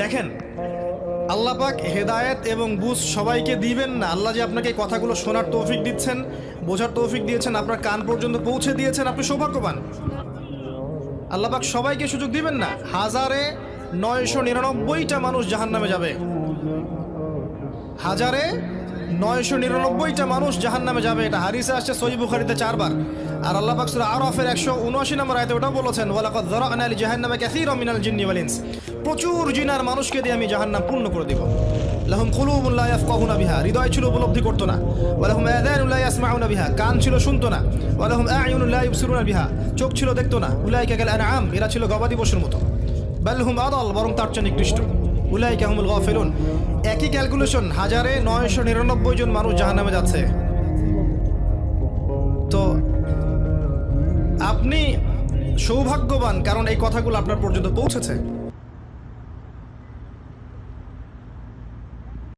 দেখেন, আল্লাহ পাক হেদায়েত এবং বুঝ সবাইকে দিবেন না। আল্লাহ যে আপনাকে কথাগুলো শোনার তৌফিক দিচ্ছেন, বোঝার তৌফিক দিয়েছেন, আপনার কান পর্যন্ত পৌঁছে দিয়েছেন, আপনি সৌভাগ্যবান। আল্লাহ পাক সবাইকে সুযোগ দিবেন না। হাজারে নয়শো নিরানব্বইটা মানুষ জাহান্নামে যাবে। হাজারে নয়শো নিরানব্বইটা মানুষ জাহান নামে যাবে। এটা হারিসে আসছে সই বুখারিতে চারবার। আর আল্লাহ পাকসুর আরফের একশো উনআশি নম্বর আয়তে ওটাও বলেছেন, ওয়ালাকাদ যরা'না লি জাহান্নামে কাসীরাম মিনাল জিন্নি ওয়াল ইনস। প্রচুর জিনার মানুষকে দিয়ে আমি জাহান্নাম পূর্ণ করে দিব। লাহুম কুলুবুন লা ইয়াফকাহুনা বিহা, হৃদয় ছিল উপলব্ধি করতো না। ওয়ালাহুম আযানুন লা ইয়াসমাউনা বিহা, কান ছিল শুনতো না। ওয়ালাহুম আ'য়ুনুন লা ইবসিরুনা বিহা, চোখ ছিল দেখতো না। উলাইকা কাল আনআম, এরা ছিল গবাদি পশুর মতো। বাল হুম আদাল, বরং তার চেয়ে নিকৃষ্ট। উলাই কাহমুল গফেলুন। একই ক্যালকুলেশন, হাজারে নয়শো নিরানব্বই জন মানুষ জাহান্নামে যাচ্ছে। তো আপনি সৌভাগ্যবান কারণ এই কথাগুলো আপনার পর্যন্ত পৌঁছেছে।